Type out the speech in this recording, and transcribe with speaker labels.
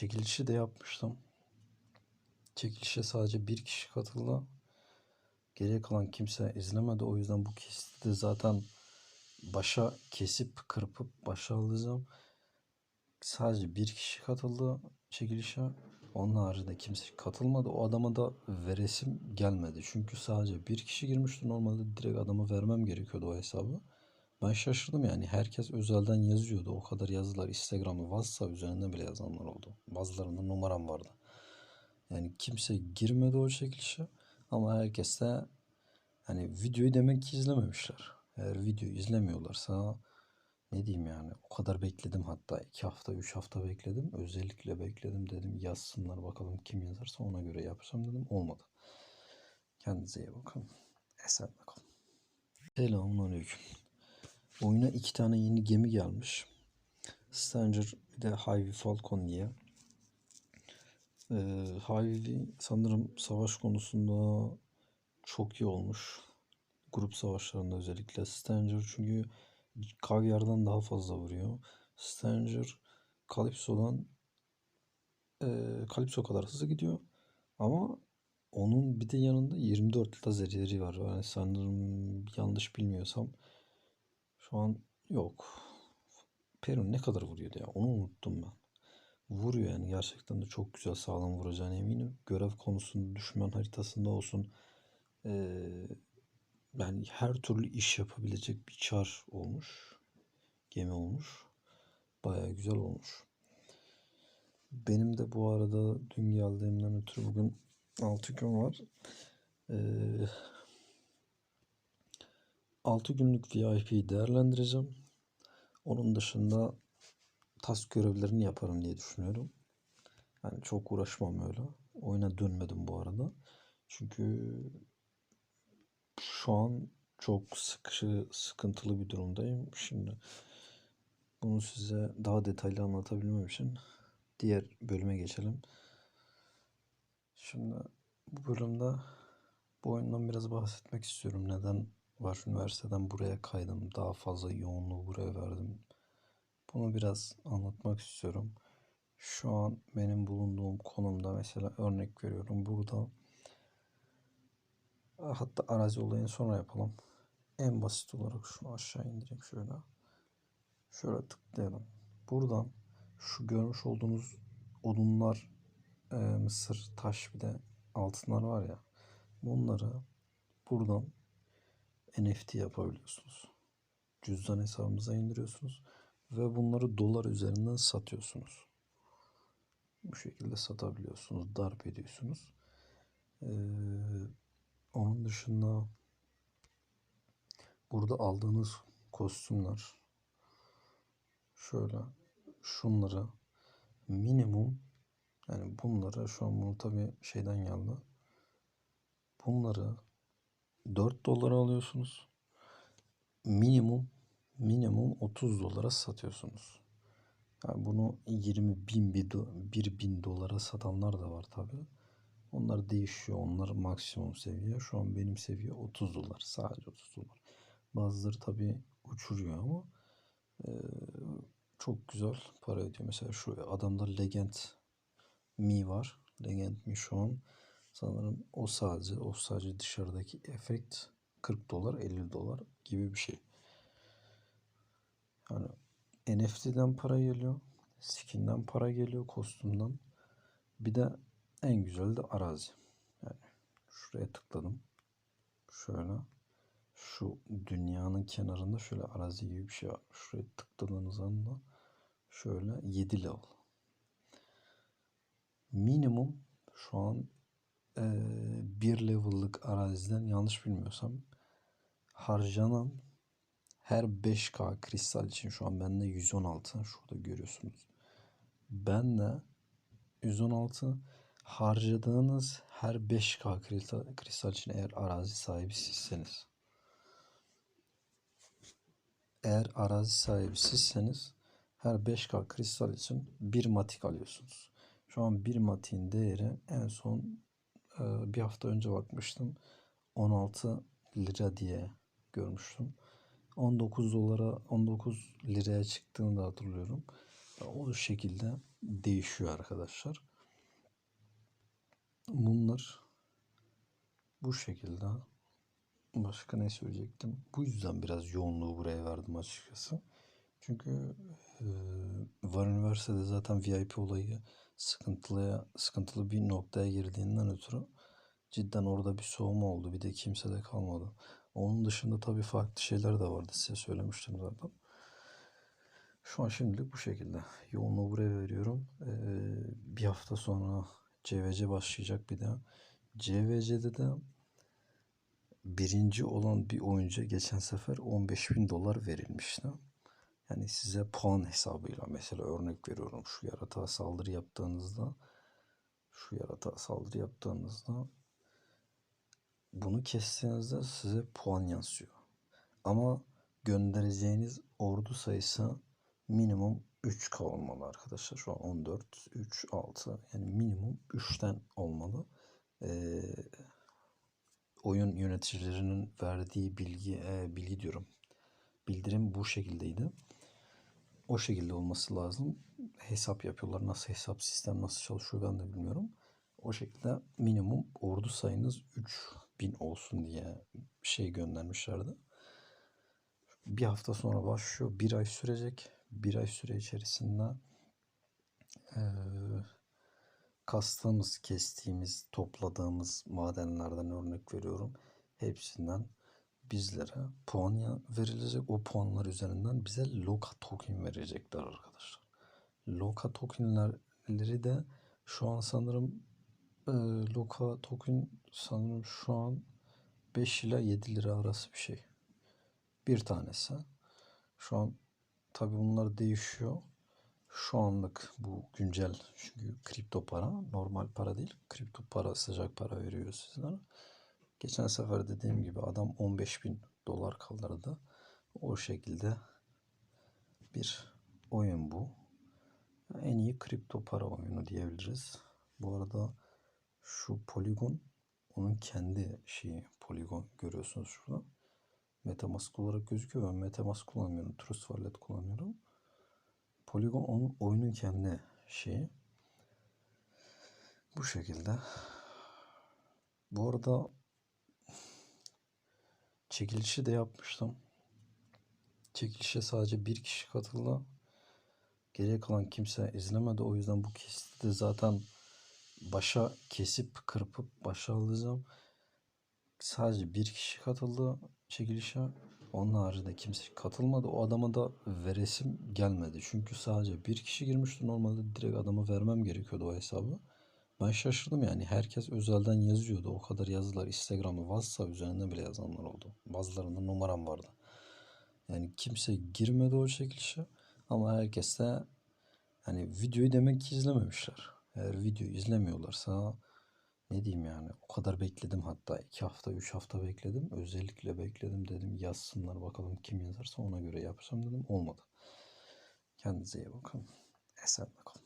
Speaker 1: çekilişi de yapmıştım. Çekilişe sadece bir kişi katıldı. Geriye kalan kimse izlemedi. O yüzden bu kesiti de zaten başa kesip kırpıp başa alacağım. Sadece bir kişi katıldı çekilişe. Onun haricinde kimse katılmadı. O adama da veresim gelmedi. Çünkü sadece bir kişi girmişti. Normalde direkt adama vermem gerekiyordu o hesabı. Ben şaşırdım yani. Herkes özelden yazıyordu. O kadar yazılar Instagram'ı, WhatsApp üzerinden bile yazanlar oldu. Bazılarında numaram vardı. Yani kimse girmedi o çekilişe. Ama herkes de hani videoyu demek ki izlememişler. Eğer videoyu izlemiyorlarsa ne diyeyim yani o kadar bekledim hatta iki hafta üç hafta bekledim. Özellikle bekledim dedim yazsınlar bakalım kim yazarsa ona göre yapacağım dedim. Olmadı. Kendinize iyi bakın. Esen bakalım. Selamünaleyküm. Oyuna iki tane yeni gemi gelmiş. Stranger bir de Hyvie Falcon diye. Ee, Hyvie sanırım savaş konusunda çok iyi olmuş. Grup savaşlarında özellikle. Stranger çünkü Kavyar'dan daha fazla vuruyor. Stranger Calypso'dan e, Calypso kadar hızlı gidiyor. Ama onun bir de yanında 24 lazerleri var. Yani sanırım yanlış bilmiyorsam şu an yok. Perun ne kadar vuruyordu ya? Onu unuttum ben. Vuruyor yani gerçekten de çok güzel sağlam vuracağına eminim. Görev konusunda düşman haritasında olsun. Ee, yani her türlü iş yapabilecek bir çar olmuş. Gemi olmuş. Baya güzel olmuş. Benim de bu arada dün geldiğimden ötürü bugün 6 gün var. Ee, 6 günlük VIP değerlendireceğim. Onun dışında task görevlerini yaparım diye düşünüyorum. Yani çok uğraşmam öyle. Oyuna dönmedim bu arada. Çünkü şu an çok sıkışı, sıkıntılı bir durumdayım. Şimdi bunu size daha detaylı anlatabilmem için diğer bölüme geçelim. Şimdi bu bölümde bu oyundan biraz bahsetmek istiyorum. Neden var üniversiteden buraya kaydım. Daha fazla yoğunluğu buraya verdim. Bunu biraz anlatmak istiyorum. Şu an benim bulunduğum konumda mesela örnek veriyorum. Burada hatta arazi olayını sonra yapalım. En basit olarak şunu aşağı indireyim şöyle. Şöyle tıklayalım. Buradan şu görmüş olduğunuz odunlar, e, mısır, taş bir de altınlar var ya. Bunları buradan NFT yapabiliyorsunuz. Cüzdan hesabınıza indiriyorsunuz ve bunları dolar üzerinden satıyorsunuz. Bu şekilde satabiliyorsunuz, darp ediyorsunuz. Ee, onun dışında burada aldığınız kostümler şöyle şunları minimum yani bunları şu an bunu tabi şeyden geldi. Bunları 4 dolara alıyorsunuz. Minimum minimum 30 dolara satıyorsunuz. Yani bunu 20 bin bir, do, 1 bin dolara satanlar da var tabi. Onlar değişiyor. Onlar maksimum seviye. Şu an benim seviye 30 dolar. Sadece 30 dolar. Bazıları tabi uçuruyor ama e, çok güzel para ödüyor. Mesela şu adamda Legend Mi var. Legend Mi şu an sanırım o sadece o sadece dışarıdaki efekt 40 dolar 50 dolar gibi bir şey. Yani NFT'den para geliyor. Skin'den para geliyor. Kostümden. Bir de en güzeli de arazi. Yani şuraya tıkladım. Şöyle. Şu dünyanın kenarında şöyle arazi gibi bir şey var. Şuraya tıkladığınız anda şöyle 7 level. Minimum şu an bir level'lık araziden yanlış bilmiyorsam harcanan her 5K kristal için şu an bende 116 şurada görüyorsunuz. Ben de 116 harcadığınız her 5K kristal, kristal için eğer arazi sahibi sizseniz eğer arazi sahibi sizseniz her 5K kristal için bir matik alıyorsunuz. Şu an bir matiğin değeri en son bir hafta önce bakmıştım 16 lira diye görmüştüm. 19 dolara 19 liraya çıktığını da hatırlıyorum. O şekilde değişiyor arkadaşlar. Bunlar bu şekilde. Başka ne söyleyecektim? Bu yüzden biraz yoğunluğu buraya verdim açıkçası. Çünkü e, Var Üniversitede zaten VIP olayı sıkıntılı, sıkıntılı bir noktaya girdiğinden ötürü cidden orada bir soğuma oldu. Bir de kimse de kalmadı. Onun dışında tabii farklı şeyler de vardı. Size söylemiştim zaten. Şu an şimdilik bu şekilde. Yoğunluğu buraya veriyorum. Ee, bir hafta sonra CVC başlayacak bir daha. CVC'de de birinci olan bir oyuncuya geçen sefer 15 bin dolar verilmişti. Yani size puan hesabıyla mesela örnek veriyorum şu yaratığa saldırı yaptığınızda şu yaratığa saldırı yaptığınızda bunu kestiğinizde size puan yansıyor. Ama göndereceğiniz ordu sayısı minimum 3K olmalı arkadaşlar. Şu an 14, 3, 6 yani minimum 3'ten olmalı. Ee, oyun yöneticilerinin verdiği bilgi, e, bilgi diyorum. Bildirim bu şekildeydi. O şekilde olması lazım. Hesap yapıyorlar. Nasıl hesap sistem nasıl çalışıyor ben de bilmiyorum. O şekilde minimum ordu sayınız 3000 olsun diye şey göndermişlerdi. Bir hafta sonra başlıyor. Bir ay sürecek. Bir ay süre içerisinde eee kastığımız, kestiğimiz, topladığımız madenlerden örnek veriyorum. Hepsinden bizlere puan verilecek. O puanlar üzerinden bize Loka token verecekler arkadaşlar. Loka tokenleri de şu an sanırım e, Loka token sanırım şu an 5 ila 7 lira arası bir şey. Bir tanesi. Şu an tabi bunlar değişiyor. Şu anlık bu güncel çünkü kripto para normal para değil. Kripto para sıcak para veriyor sizlere. Geçen sefer dediğim gibi adam 15 bin dolar kaldırdı. O şekilde bir oyun bu. En iyi kripto para oyunu diyebiliriz. Bu arada şu Polygon onun kendi şeyi Polygon görüyorsunuz şurada. Metamask olarak gözüküyor. Ben Metamask kullanmıyorum. Trust Wallet kullanıyorum. Polygon onun oyunun kendi şeyi. Bu şekilde. Bu arada çekilişi de yapmıştım. Çekilişe sadece bir kişi katıldı. Geriye kalan kimse izlemedi. O yüzden bu kesiti de zaten başa kesip kırpıp başa alacağım. Sadece bir kişi katıldı çekilişe. Onun haricinde kimse katılmadı. O adama da veresim gelmedi. Çünkü sadece bir kişi girmişti. Normalde direkt adama vermem gerekiyordu o hesabı. Ben şaşırdım yani. Herkes özelden yazıyordu. O kadar yazılar Instagram'da, WhatsApp üzerinden bile yazanlar oldu. Bazılarında numaram vardı. Yani kimse girmedi o çekilişe. Ama herkes de hani videoyu demek ki izlememişler. Eğer videoyu izlemiyorlarsa ne diyeyim yani o kadar bekledim hatta iki hafta üç hafta bekledim. Özellikle bekledim dedim yazsınlar bakalım kim yazarsa ona göre yapacağım dedim. Olmadı. Kendinize iyi bakın. Esen kalın.